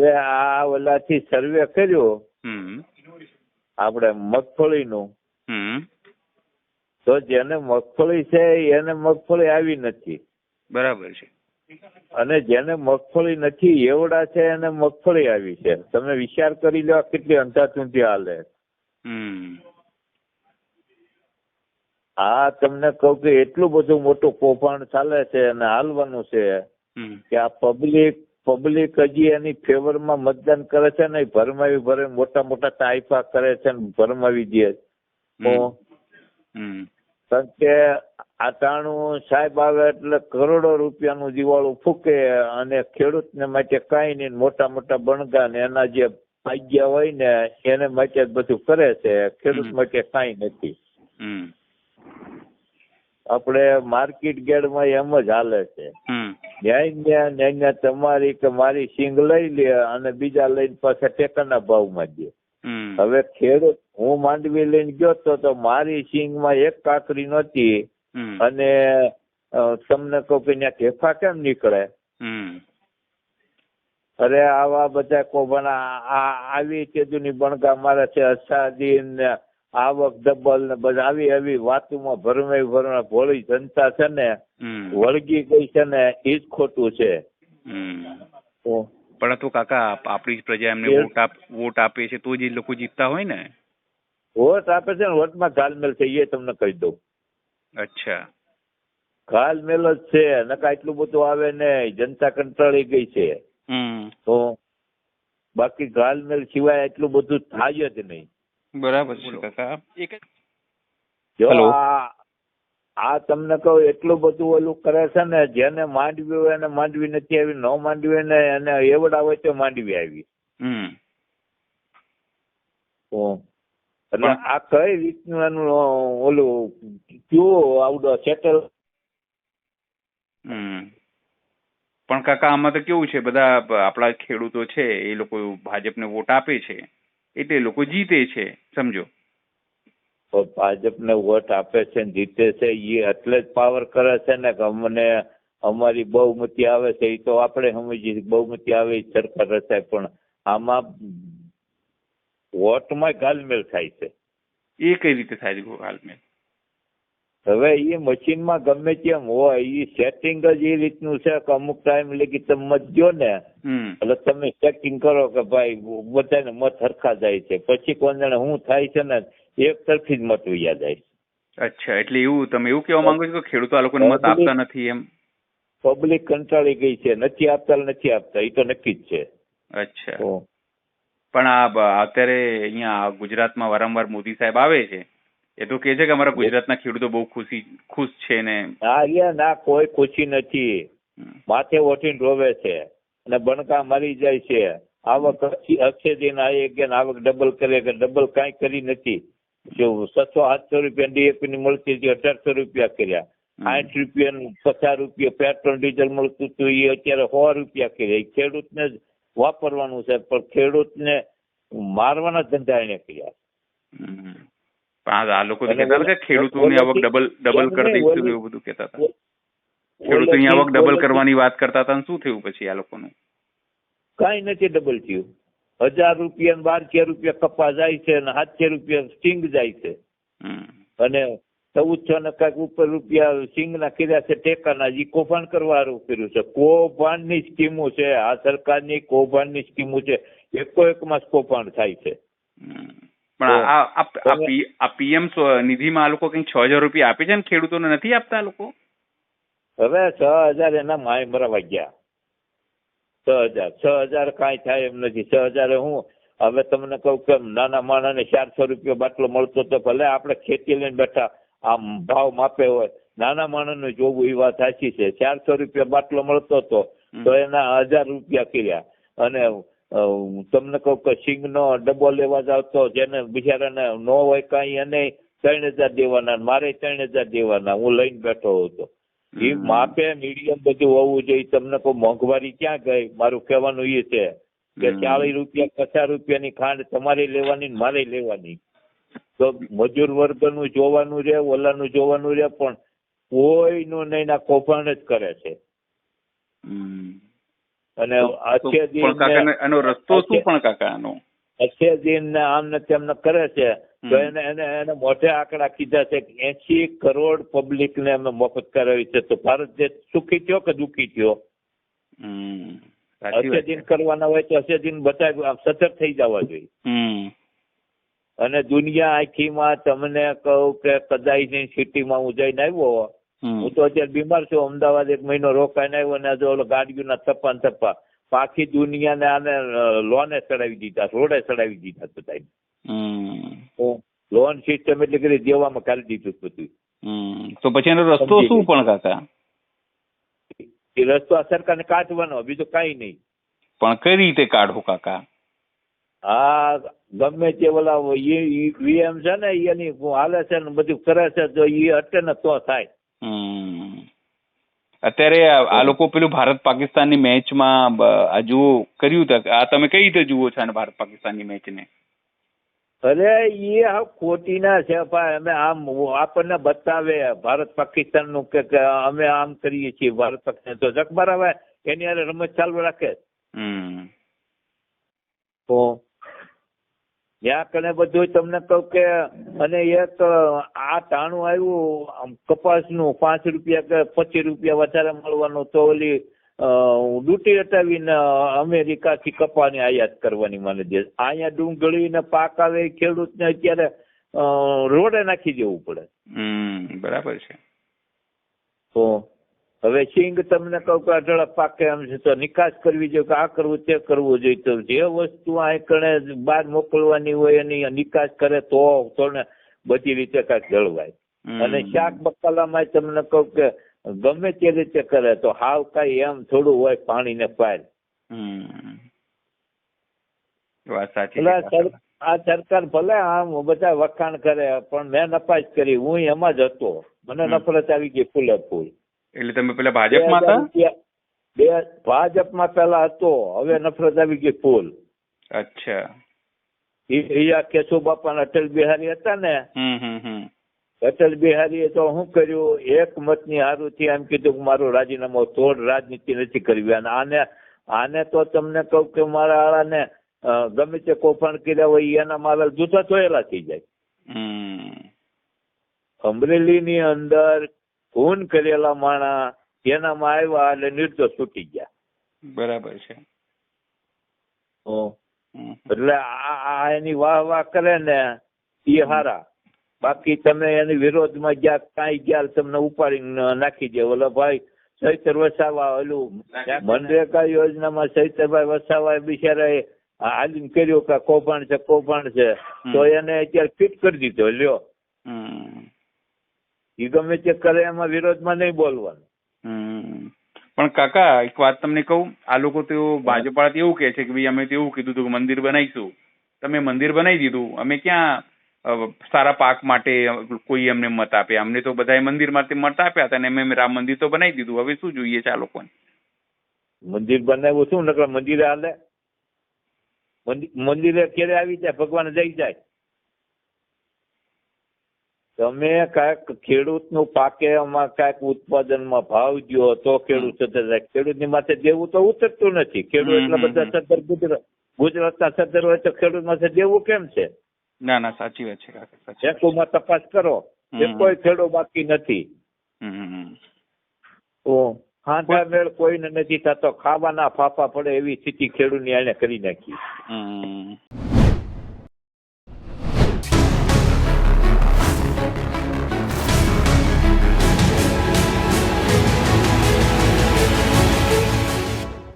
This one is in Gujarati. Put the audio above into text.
હવે આ ઓલાથી સર્વે કર્યો. આપણે મગફળીનું. તો જેને મગફળી છે એને મગફળી આવી નથી. બરાબર છે. અને જેને મગફળી નથી એવડા છે એને મગફળી આવી છે. તમે વિચાર કરી લો કેટલી અંધાધૂંધી હાલે. હમ. આ તમને કહું કે એટલું બધું મોટું કૌભાંડ ચાલે છે અને હાલવાનું છે કે આ પબ્લિક પબ્લિક હજી એની ફેવરમાં મતદાન કરે છે ને ભરમાવી ભરે મોટા મોટા તાઇફા કરે છે ને ભરમાવી દે. કારણ કે આ ટાણું સાહેબ આવે એટલે કરોડો રૂપિયાનું દિવાળું ફૂકે અને ખેડૂતને માટે કાંઈ નહીં મોટા મોટા બણગા ને એના જે ભાગ્યા હોય ને એને માટે બધું કરે છે. ખેડૂત માટે કાંઈ નથી. આપણે માર્કેટ ગેડમાં એમ જ હાલે છે. ન્યાય ન્યાય તમારી કે મારી સિંગ લઈ લે અને બીજા લઈને પાછા ટેકાના ભાવમાં દે. હવે ખેડૂત હું માંડવી લઈને ગયો તો તો મારી સિંગમાં એક કાકરી નહોતી. અને તમને કહું કે ત્યાં ઢેફા કેમ નીકળે? અરે આવા બધા કૌભાંડ આવી તેજુની બણગા મારે છે અસાદીન ને આવક ડબલ ને બધા આવી આવી વાતોમાં ભરમે ભરમે ભોળી જનતા છે ને વળગી ગઈ છે ને એ જ ખોટું છે. તો પરંતુ કાકા આપ- આપણી જ પ્રજા એમને વોટ આપ વોટ આપે છે તો જ એ લોકો જીતતા હોય ને? વોટ આપે છે ને વોટમાં ગાલમેલ છે એ તમને કહી દઉં. અચ્છા. ગાલમેલ જ છે નકા એટલું બધું આવે ને જનતા કંટાળી ગઈ છે. તો બાકી ગાલમેલ સિવાય એટલું બધું થાય જ નહીં. બરાબર છે કાકા. એક જ આ તમને કહું એટલું બધું ઓલું કરે છે ને જેને માંડવી હોય એને માંડવી નથી આવી ન માંડવી હોય ને એને એવડા હોય તો માંડવી આવી. હમ. તો એટલે આ કઈ રીતનું એનું ઓલું કયું આવડો સેટલ હમ. પણ કાકા આમાં તો કેવું છે બધા આપણા ખેડૂતો છે એ લોકો ભાજપને વોટ આપે છે. એટલે લોકો જીતે છે સમજો. ભાજપને વોટ આપે છે ને જીતે છે એ એટલે જ પાવર કરે છે ને કે અમને અમારી બહુમતી આવે છે એ તો આપણે સમજીએ બહુમતી આવે એ સરકાર રચાય પણ આમાં વોટમાં ગાલમેલ થાય છે. એ કઈ રીતે થાય છે હાલમાં હવે એ મશીનમાં ગમે તેમ હોય એ સેટિંગ જ એ રીતનું છે કે અમુક ટાઈમ લગી તમે મત જો ને એટલે તમે ચેકિંગ કરો કે ભાઈ બધાને મત સરખા જાય છે. પછી કોણ જાણે શું થાય છે ને એક તરફી જ મત ઉયા જાય છે. અચ્છા એટલે એવું તમે એવું કહેવા માંગો છો કે ખેડૂતો આ લોકોને મત આપતા નથી એમ? પબ્લિક કંટાળી ગઈ છે. નથી આપતા નથી આપતા એ તો નક્કી જ છે. અચ્છા. પણ આ અત્યારે અહીંયા ગુજરાતમાં વારંવાર મોદી સાહેબ આવે છે. એ તો કે છે કે અમારા ગુજરાતના ખેડૂતો બહુ ખુશી ખુશ છે ને? અહીંયા ના કોઈ ખુશી નથી. માથે ઓઠીને રોવે છે અને બણકા મરી જાય છે. આવક અક્ષયદીન આવી ગયા આવક ડબલ કરે કે ડબલ કાંઈ કરી નથી. જો સસો સાતસો રૂપિયા ડીએપી ની મળતી હતી અઢારસો રૂપિયા કર્યા. આઠ રૂપિયા પચાસ રૂપિયા પેટ્રોલ ડીઝલ મળતું હતું એ અત્યારે સો રૂપિયા કર્યા. એ ખેડૂતને જ વાપરવાનું છે પણ ખેડૂતને મારવાના ધંધા એને કર્યા. આ- લોકો કહેતા હતા કે ખેડૂતોની આવક ડબલ ડબલ કરી દઈશું એવું બધું કહેતા હતા. ખેડૂતોની આવક ડબલ કરવાની વાત કરતા હતા શું થયું પછી આ લોકોનું? કઈ નથી ડબલ થયું. હજાર રૂપિયા બારસો રૂપિયા કપા જાય છે અને સાતસો રૂપિયા સ્ટિંગ જાય છે. અને ચૌદસો ને કંઈક ઉપર રૂપિયા સિંગ ના કર્યા છે ટેકાના. ઈ કૌભાંડ કરવા કર્યું છે. કૌભાંડની સ્કીમો છે. આ સરકારની કૌભાંડની સ્કીમો છે. એકો એક માં કૌભાંડ થાય છે. પણ આ પીએમ નિધિમાં આ લોકો કઈ છ હજાર રૂપિયા આપે છે ને ખેડૂતોને નથી આપતા લોકો? હવે છ હજાર એના માય ગયા છ હજાર. છ હજાર કાંઈ થાય એમ નથી. છ હજાર હું હવે તમને કહું કે નાના માણસને ચારસો રૂપિયા બાટલો મળતો તો ભલે આપણે ખેતી લઈને બેઠા આમ ભાવ માપે હોય. નાના માણસને જોવું એ વાત સાચી છે. ચારસો રૂપિયા બાટલો મળતો હતો તો એના હજાર રૂપિયા કર્યા. અને તમને કહું કે સિંગનો ડબ્બો લેવા જાવ તો જેને બિચારાને ન હોય કાંઈ એને ત્રણ હજાર દેવાના મારે ત્રણ હજાર દેવાના હું લઈને બેઠો હતો. એ માપે મીડિયમ બધું હોવું જોઈએ. તમને કોઈ મોંઘવારી ક્યાં ગઈ? મારું કહેવાનું એ છે કે. ચાલીસ રૂપિયા પચાસ રૂપિયાની ખાંડ તમારે લેવાની ને મારે લેવાની. તો મજૂર વર્ગનું જોવાનું રે ઓલાનું જોવાનું રે પણ કોઈનું નહીં ના કૌભાંડ જ કરે છે. અને તો અક્ષયદીન પણ કાકા ને- એનો રસ્તો શું પણ કાકા એનો અક્ષયદીન ને આમ ને તેમને કરે છે. તો એને એને એને મોટે આંકડા કીધા છે કે એસી કરોડ પબ્લિક ને અમે મફત કરાવી છે. તો ભારત દેશ સુખી થયો કે દુઃખી થયો? વાત કરવાના હોય તો અક્ષયદીન બતાવ્યું આમ સતત થઈ જવા જોઈએ. અને દુનિયા આખીમાં તમને કહું કે કદાઈની સિટીમાં હું જઈને આવ્યો હું તો અત્યારે બીમાર છું અમદાવાદ એક મહિનો રોકાઈને આવ્યો ને જો ઓલો ગાડીઓના થપ્પા ને થપ્પા. આખી દુનિયાને આને લોને ચડાવી દીધા રોડે ચડાવી દીધા બધા લોન સિસ્ટમ એટલે કરી દેવામાં કાઢી દીધું બધું. તો પછી એનો રસ્તો શું પણ કાકા? એ રસ્તો આ સરકારને કાઢવાનો બીજું કઈ નહીં. પણ કઈ રીતે કાઢો કાકા? આ ગમે તે ઓલા વીએમ છે ને એની હાલે છે ને બધું કરે છે જો એ અટે ને તો થાય. અત્યારે આ લોકો પેલું ભારત પાકિસ્તાનની મેચમાં આ જુઓ કર્યું હતું આ તમે કઈ રીતે જુઓ છો અને ભારત પાકિસ્તાનની મેચને? અરે એ આ ખોટીના છે ભાઈ. અમે આમ આપણને બતાવે ભારત પાકિસ્તાનનું કે અમે આમ કરીએ છીએ ભારત પાકિસ્તાન તો જગબાર આવે એની હારે રમત ચાલુ રાખે. હમ. તો ત્યાં કને બધું તમને કહું કે અને એક આ ટાણું આવ્યું કપાસ કપાસનું પાંચ રૂપિયા કે પચીસ રૂપિયા વધારે મળવાનું તો ઓલી અ, ડ્યુટી હટાવીને અમેરિકાથી કપાની આયાત કરવાની મને દે અહીંયા ડુંગળી ને પાક આવે ખેડૂતને અત્યારે રોડે નાખી દેવું પડે. હમ બરાબર છે. તો હવે સિંગ તમને કહું કે અઢળક પાકે એમ છે તો નિકાસ કરવી જોઈએ કે આ કરવું તે કરવું જોઈએ. તો જે વસ્તુ આ કણે બહાર મોકલવાની હોય એની નિકાસ કરે તો તોને બધી રીતે કાંઈક જળવાય. અને શાક બકાલામાં તમને કહું કે ગમે તે રીતે કરે તો હાવ કઈ એમ થોડું હોય પાણી ને પાર આ સરકાર ભલે આમ બધા વખાણ કરે પણ મેં નપાસ કરી હું એમાં જ હતો. મને નફરત આવી ગઈ ફૂલે ફૂલ. એટલે તમે પેલા ભાજપમાં હતા? બે ભાજપમાં પેલા હતો હવે નફરત આવી ગઈ ફૂલ. અચ્છા. ઈયા કેશુ બાપા અટલ બિહારી હતા ને અટલ બિહારીએ તો શું કર્યું એક મતની હારુથી એમ કીધું કે મારું રાજીનામું તોડ રાજનીતિ નથી કરવી. અને આને આને તો તમને કહું કે મારા આળાને ગમે તે કોફણ કર્યા હોય એના મારા જૂતા ધોયેલા થઈ જાય. અમરેલી અમરેલીની અંદર ખૂન કરેલા માણા એનામાં આવ્યા એટલે નિર્દોષ છૂટી ગયા. બરાબર છે. એટલે આ એની વાહ વાહ કરે ને એ હારા. બાકી તમે એની વિરોધમાં ગયા કાંઈ ગયા તમને ઉપાડી નાખી દે ઓલો ભાઈ સૈતર વસાવા ઓલું મનરેગા યોજનામાં ચૈતરભાઈ વસાવા બિચારા હાલીને કર્યું કે કૌભાંડ છે કૌભાંડ છે. તો એને અત્યારે ફિટ કરી દીધો લ્યો. એ ગમે તે કરે એમાં વિરોધમાં નહીં બોલવાનું. હમ. પણ કાકા એક વાત તમને કહું આ લોકો તો ભાજપ વાળા એવું કહે છે કે ભાઈ અમે તો એવું કીધું હતું કે મંદિર બનાવીશું. તમે મંદિર બનાવી દીધું. અમે ક્યાં સારા પાક માટે કોઈ અમને મત આપ્યા અમને તો બધાએ મંદિર માટે મત આપ્યા હતા અને અમે રામ મંદિર તો બનાવી દીધું. હવે શું જોઈએ છે આ લોકોને? મંદિર બનાવ્યું શું? નકર મંદિર હાલે. મંદિર મંદિરે ક્યારે આવી જાય? ભગવાન જઈ જાય. તમે કાંઈક ખેડૂતનું પાકે એમાં કાંઈક ઉત્પાદનમાં ભાવ દ્યો તો ખેડૂત ખેડૂતની માથે દેવું તો ઉતરતું નથી. ખેડૂત એટલા બધા હમ. સદ્ધર ગુજરાત ગુજરાતના સદ્ધર હોય તો ખેડૂત માથે દેવું કેમ છે? ના ના સાચી વાત છે બેંકોમાં તપાસ કરો. એ કોઈ ખેડો બાકી નથી. હાંધા મેળ કોઈને નથી થતો. ખાવાના ફાફા પડે એવી સ્થિતિ ખેડૂતની આને કરી નાખી.